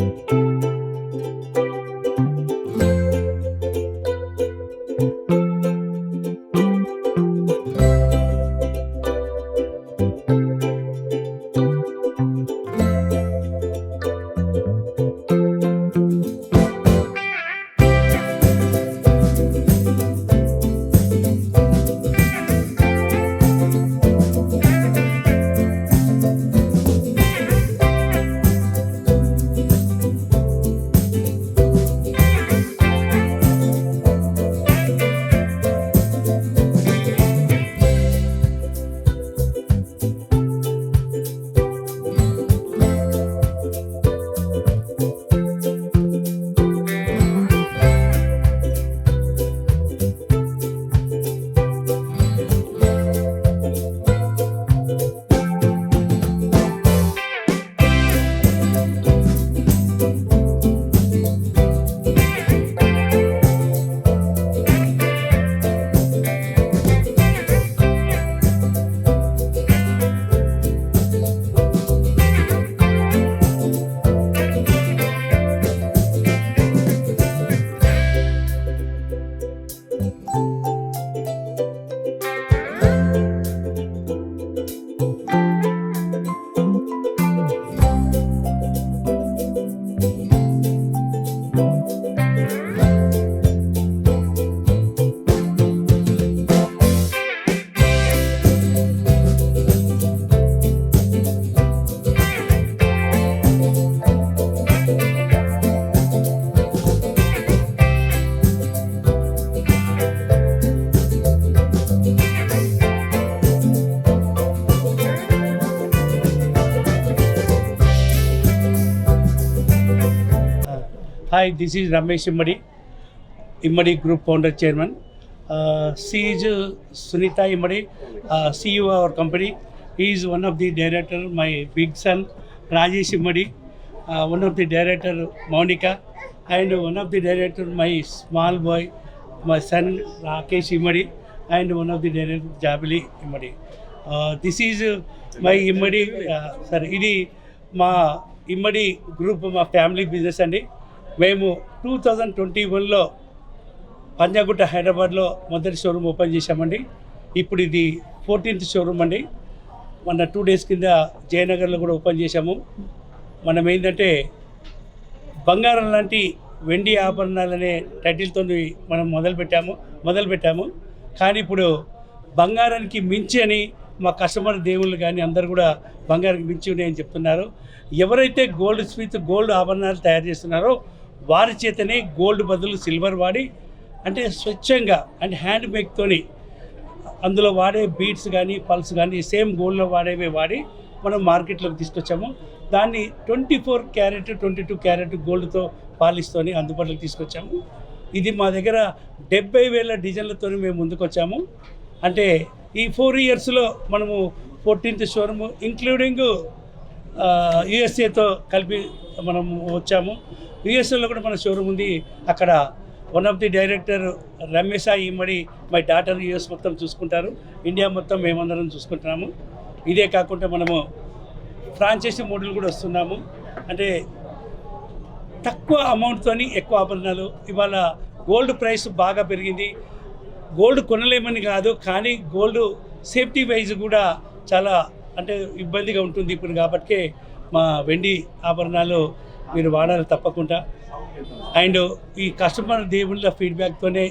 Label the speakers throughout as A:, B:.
A: Thank you. Hi this is Ramesh Immadi Immadi group founder chairman she is Sunitha Immadi CEO our company is one of the director my big son Rajesh Immadi one of the director Mounika and one of the director my small boy my son Rakesh Immadi and one of the director Jabili Immadi this is my Immadi sir ఇది మా Immadi group మా family business అండి మేము two thousand twenty వన్లో పంజాగుట్ట హైదరాబాద్లో మొదటి showroom open చేశామండి. ఇప్పుడు ఇది ఫోర్టీన్త్ షోరూమ్ అండి. మొన్న టూ డేస్ కింద జయనగర్లో కూడా ఓపెన్ చేశాము. మనం ఏంటంటే బంగారం లాంటి వెండి ఆభరణాలనే టైటిల్తో మనం మొదలుపెట్టాము మొదలుపెట్టాము కానీ ఇప్పుడు బంగారానికి మించి అని మా కస్టమర్ దేవుళ్ళు కానీ అందరు కూడా బంగారానికి మించి ఉన్నాయని చెప్తున్నారు. ఎవరైతే గోల్డ్ స్మిత్ గోల్డ్ ఆభరణాలు తయారు చేస్తున్నారో వారి చేతనే గోల్డ్ బదులు సిల్వర్ వాడి అంటే స్వచ్ఛంగా అంటే హ్యాండ్ మేక్తోని అందులో వాడే బీట్స్ కానీ పల్స్ కానీ సేమ్ గోల్డ్లో వాడేవి వాడి మనం మార్కెట్లోకి తీసుకొచ్చాము. దాన్ని twenty four carat twenty two carat గోల్డ్తో పాలిస్తోని అందుబాటులోకి తీసుకొచ్చాము. ఇది మా దగ్గర డెబ్బై వేల డిజైన్లతో మేము ముందుకొచ్చాము. అంటే ఈ ఫోర్ ఇయర్స్లో మనము ఫోర్టీన్త్ షోరూమ్ ఇంక్లూడింగ్ యుఎస్ఏతో కలిపి మనం వచ్చాము. యుఎస్ఏలో కూడా మన షోరూమ్ ఉంది. అక్కడ one of the director Ramesha Immadi my daughter US మొత్తం చూసుకుంటారు. ఇండియా మొత్తం మేమందరం చూసుకుంటున్నాము. ఇదే కాకుండా మనము ఫ్రాంచైజీ మోడల్ కూడా వస్తున్నాము. అంటే తక్కువ అమౌంట్తోని ఎక్కువ ఆభరణాలు. ఇవాళ గోల్డ్ ప్రైస్ బాగా పెరిగింది. గోల్డ్ కొనలేమని కాదు కానీ గోల్డ్ సేఫ్టీ వైజ్ కూడా చాలా అంటే ఇబ్బందిగా ఉంటుంది ఇప్పుడు కాబట్టి మా వెండి ఆభరణాలు మీరు వాడాలి తప్పకుండా. అండ్ ఈ కస్టమర్ దేవుళ్ళ ఫీడ్బ్యాక్తోనే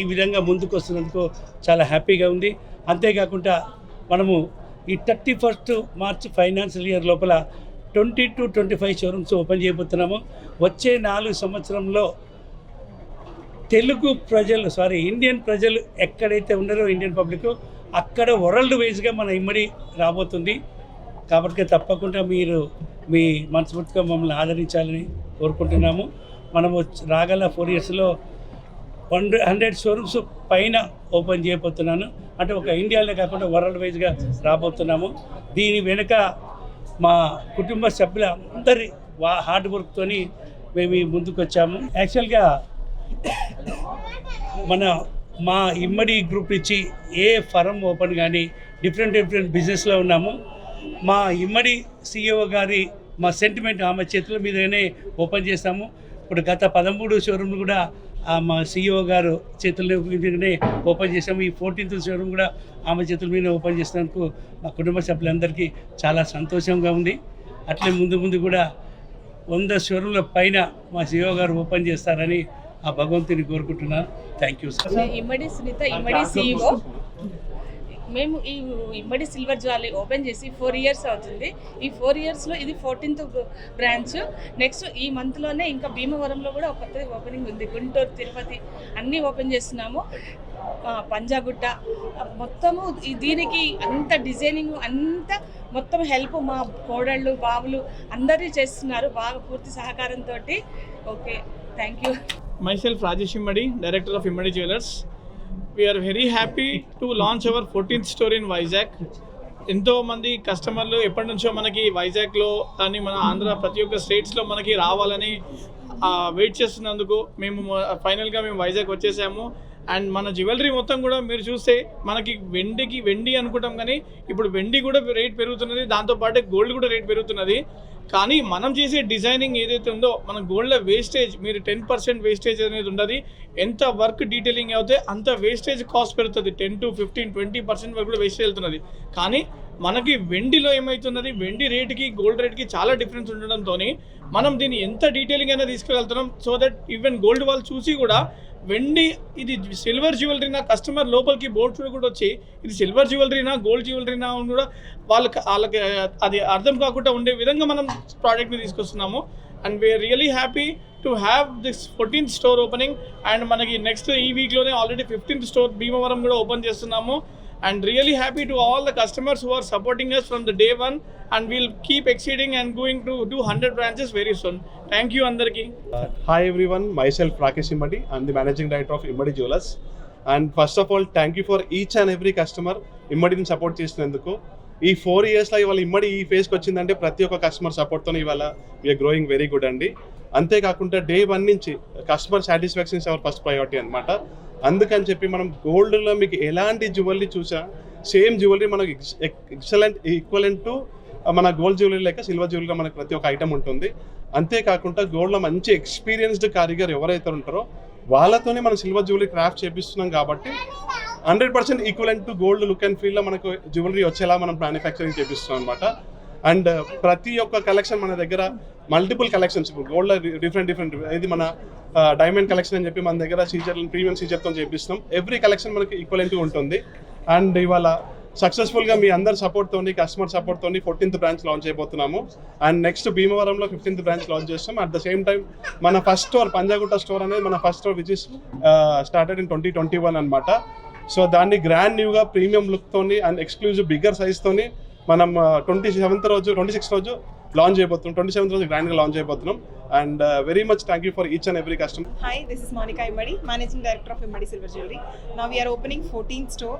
A: ఈ విధంగా ముందుకు వస్తున్నందుకు చాలా హ్యాపీగా ఉంది. అంతేకాకుండా మనము ఈ thirty first March financial year లోపల twenty two twenty five showrooms open చేయబోతున్నాము. వచ్చే నాలుగు సంవత్సరంలో తెలుగు ప్రజలు సారీ ఇండియన్ ప్రజలు ఎక్కడైతే ఉన్నారో ఇండియన్ పబ్లిక్ అక్కడ వరల్డ్ వైజ్గా మన ఇమ్మడి రాబోతుంది. కాబట్టి తప్పకుండా మీరు మీ మనస్ఫూర్తిగా మమ్మల్ని ఆదరించాలని కోరుకుంటున్నాము. మనము రాగల ఫోర్ ఇయర్స్లో వన్ హండ్రెడ్ షోరూమ్స్ పైన ఓపెన్ చేయబోతున్నాను. అంటే ఒక ఇండియాలో కాకుండా వరల్డ్ వైజ్గా రాబోతున్నాము. దీని వెనుక మా కుటుంబ సభ్యుల అందరి వా హార్డ్ వర్క్తోని మేము ముందుకు వచ్చాము యాక్చువల్గా మన మా ఇమ్మడి గ్రూప్ నుంచి ఏ ఫరం ఓపెన్ కానీ డిఫరెంట్ డిఫరెంట్ బిజినెస్లో ఉన్నాము. మా ఇమ్మడి సిఇఓ గారి మా సెంటిమెంట్ ఆమె చేతుల మీదనే ఓపెన్ చేస్తాము. ఇప్పుడు గత పదమూడు షోరూమ్లు కూడా ఆ మా సిఇఓ గారు చేతుల మీదనే ఓపెన్ చేసాము ఈ ఫోర్టీన్త్ షోరూమ్ కూడా ఆమె చేతుల మీద ఓపెన్ చేసినందుకు మా కుటుంబ సభ్యులందరికీ చాలా సంతోషంగా ఉంది. అట్లే ముందు ముందు కూడా వంద షోరూమ్ల పైన మా సిఇఓ గారు ఓపెన్ చేస్తారని ఆ భగవంతుని కోరుకుంటున్నాను thank you sir
B: Immadi Sunitha Immadi CEO. మేము ఈ ఇమ్మడి సిల్వర్ జ్యువెలరీ ఓపెన్ చేసి ఫోర్ ఇయర్స్ అవుతుంది. ఈ ఫోర్ ఇయర్స్లో ఇది ఫోర్టీన్త్ బ్రాంచ్. నెక్స్ట్ ఈ మంత్లోనే ఇంకా భీమవరంలో కూడా ఒక కొత్తది ఓపెనింగ్ ఉంది. గుంటూరు తిరుపతి అన్నీ ఓపెన్ చేస్తున్నాము. పంజాగుట్ట. మొత్తము ఈ- దీనికి అంత డిజైనింగ్ అంత మొత్తం హెల్ప్ మా కోడళ్ళు బాబులు అందరూ చేస్తున్నారు. బాగా పూర్తి సహకారంతో okay. Thank you
C: myself Rajesh Immadi, director of Immadi Jewelers. We are very happy to launch our 14th store in Vizag. ఎంతో మంది కస్టమర్లు ఎప్పటి నుంచో మనకి వైజాగ్లో కానీ మన ఆంధ్ర ప్రతి ఒక్క స్టేట్స్లో మనకి రావాలని వెయిట్ చేస్తున్నందుకు మేము ఫైనల్గా మేము వైజాగ్ వచ్చేసాము అండ్ మన జ్యువెలరీ మొత్తం కూడా మీరు చూస్తే మనకి వెండికి వెండి అనుకుంటాం కానీ ఇప్పుడు వెండి కూడా రేట్ పెరుగుతున్నది దాంతోపాటు గోల్డ్ కూడా రేట్ పెరుగుతున్నది. కానీ మనం చేసే డిజైనింగ్ ఏదైతే ఉందో మన గోల్డ్లో వేస్టేజ్ మీరు టెన్ పర్సెంట్ వేస్టేజ్ అనేది ఉండదు. ఎంత వర్క్ డీటెయిలింగ్ అవుతే అంత వేస్టేజ్ కాస్ట్ పెరుగుతుంది. Ten to fifteen twenty percent వరకు కూడా వేస్టేజ్ వెళ్తున్నది. కానీ మనకి వెండిలో ఏమవుతున్నది వెండి రేట్కి గోల్డ్ రేట్కి చాలా డిఫరెన్స్ ఉండడంతో మనం దీన్ని ఎంత డీటెయిలింగ్ అయినా తీసుకెళ్తున్నాం సో దట్ ఈవెన్ గోల్డ్ వాళ్ళు చూసి కూడా వెండి ఇది సిల్వర్ జ్యువెలరీనా కస్టమర్ లోపలికి బోర్డ్ కూడా వచ్చి ఇది సిల్వర్ జ్యువెలరీనా గోల్డ్ జ్యువెలరీనా అని కూడా వాళ్ళకి వాళ్ళకి అది అర్థం కాకుండా ఉండే విధంగా మనం ప్రోడక్ట్ని తీసుకొస్తున్నాము. And we're really happy to have this fourteenth store opening and మనకి నెక్స్ట్ ఈ వీక్లోనే ఆల్రెడీ ఫిఫ్టీన్త్ స్టోర్ భీమవరం కూడా ఓపెన్ చేస్తున్నాము. And really happy to all the customers who are supporting us from the day one and will keep exceeding and going to do hundred branches very soon thank you అందరికీ.
D: Hi everyone, myself Rakesh Immadi. I'm the managing director of Immadi Jewelers. And first of all thank you for each and every customer ఇమ్మడిని support చేసినందుకు. ఈ four ఇయర్స్లో ఇవాళ ఇమ్మడి ఈ ఫేస్కి వచ్చిందంటే ప్రతి ఒక్క కస్టమర్ సపోర్ట్తో ఇవాళ వీఆర్ గ్రోయింగ్ వెరీ గుడ్ అండి. అంతేకాకుండా డే వన్ నుంచి customer satisfaction is our first priority అనమాట అందుకని చెప్పి మనం గోల్డ్లో మీకు ఎలాంటి జ్యువెలరీ చూసా సేమ్ జ్యువెలరీ మనకు ఎక్సలెంట్ ఈక్వలెంట్ టు మన గోల్డ్ జ్యువెలరీ లేక సిల్వర్ జ్యువెలరీలో మనకు ప్రతి ఒక్క ఐటమ్ ఉంటుంది. అంతేకాకుండా గోల్డ్లో మంచి ఎక్స్పీరియన్స్డ్ కారిగర్ ఎవరైతే ఉంటారో వాళ్ళతోనే మనం సిల్వర్ జ్యువెలరీ క్రాఫ్ట్ చేపిస్తున్నాం కాబట్టి hundred percent equivalent to gold look and ఫీల్లో మనకు జ్యువెలరీ వచ్చేలా మనం మ్యానుఫ్యాక్చరింగ్ చేపిస్తున్నాం అనమాట అండ్ ప్రతి ఒక్క కలెక్షన్ మన దగ్గర మల్టిపుల్ కలెక్షన్స్. ఇప్పుడు గోల్డ్ డిఫరెంట్ డిఫరెంట్ ఇది మన డైమండ్ కలెక్షన్ అని చెప్పి మన దగ్గర సీజర్ ప్రీమియం సీజర్తో చేపిస్తున్నాం. ఎవ్రీ కలెక్షన్ మనకి ఈక్వలెంట్గా ఉంటుంది. అండ్ ఇవాళ సక్సెస్ఫుల్గా మీ అందరి సపోర్ట్తో కస్టమర్ సపోర్ట్తో ఫోర్టీన్త్ బ్రాంచ్ లాంచ్ అయిపోతున్నాము. అండ్ నెక్స్ట్ భీమవరంలో ఫిఫ్టీన్త్ బ్రాంచ్ లాంచ్ చేస్తాం. అట్ ద సేమ్ టైం మన ఫస్ట్ స్టోర్ పంజాగుట్ట స్టోర్ అనేది మన first store which is started in twenty twenty one అనమాట సో దాన్ని గ్రాండ్ న్యూగా ప్రీమియం లుక్తోని అండ్ ఎక్స్క్లూజివ్ బిగ్గర్ సైజ్తోని మనం ట్వంటీ సెవెంత్ రోజు ట్వంటీ సిక్స్త్ రోజు లాంచ్ అయిపోతున్నాం ట్వంటీ సెవెంత్ రోజు గ్రాండ్గా లాంచ్ అయిపోతున్నాం and very much thank you for each and every customer
E: hi this is Monika Immadi managing director of Immadi silver jewellery నా we're opening opening 14th store.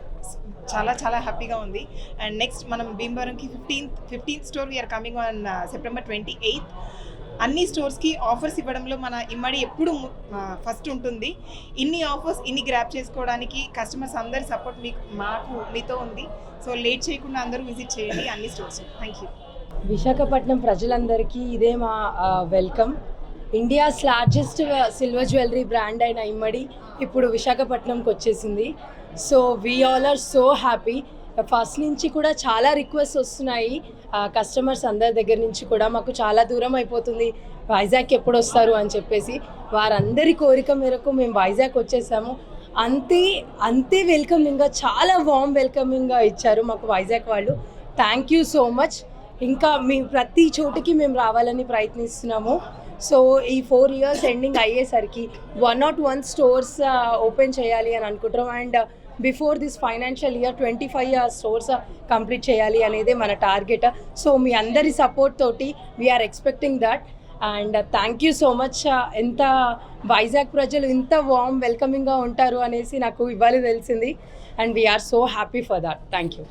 E: చాలా చాలా హ్యాపీగా ఉంది. అండ్ నెక్స్ట్ మనం భీమవరంకి fifteenth fifteenth store we're coming on September twenty eighth అన్ని స్టోర్స్కి offers ఇవ్వడంలో మన ఇమ్మడి ఎప్పుడు ఫస్ట్ ఉంటుంది. ఇన్ని ఆఫర్స్ ఇన్ని గ్రాప్ చేసుకోవడానికి కస్టమర్స్ అందరి సపోర్ట్ మీకు మాకు మీతో ఉంది. సో లేట్ చేయకుండా అందరూ విజిట్ చేయండి అన్ని స్టోర్స్ థ్యాంక్ యూ
F: విశాఖపట్నం ప్రజలందరికీ ఇదే మా welcome India's largest silver jewellery brand అయిన ఇమ్మడి ఇప్పుడు విశాఖపట్నంకి వచ్చేసింది. So we all are so happy first నుంచి కూడా చాలా రిక్వెస్ట్ వస్తున్నాయి. కస్టమర్స్ అందరి దగ్గర నుంచి కూడా మాకు చాలా దూరం అయిపోతుంది. వైజాగ్ ఎప్పుడు వస్తారు అని చెప్పేసి వారందరి కోరిక మేరకు మేము వైజాగ్ వచ్చేసాము. అంతే అంతే వెల్కమింగ్గా చాలా వామ్ వెల్కమింగ్గా ఇచ్చారు మాకు వైజాగ్ వాళ్ళు. థ్యాంక్ యూ సో మచ్ ఇంకా మీ ప్రతి చోటుకి మేము రావాలని ప్రయత్నిస్తున్నాము. సో ఈ ఫోర్ ఇయర్స్ ఎండింగ్ అయ్యేసరికి one not one stores open చేయాలి అని అనుకుంటున్నాం. And before this financial year twenty five stores complete చేయాలి అనేది మన టార్గెట్. సో మీ అందరి సపోర్ట్ తోటి we're expecting that and thank you so much ఎంత వైజాగ్ ప్రజలు ఇంత వామ్ వెల్కమింగ్గా ఉంటారు అనేసి నాకు ఇవ్వాలి తెలిసింది. And we're so happy for that thank you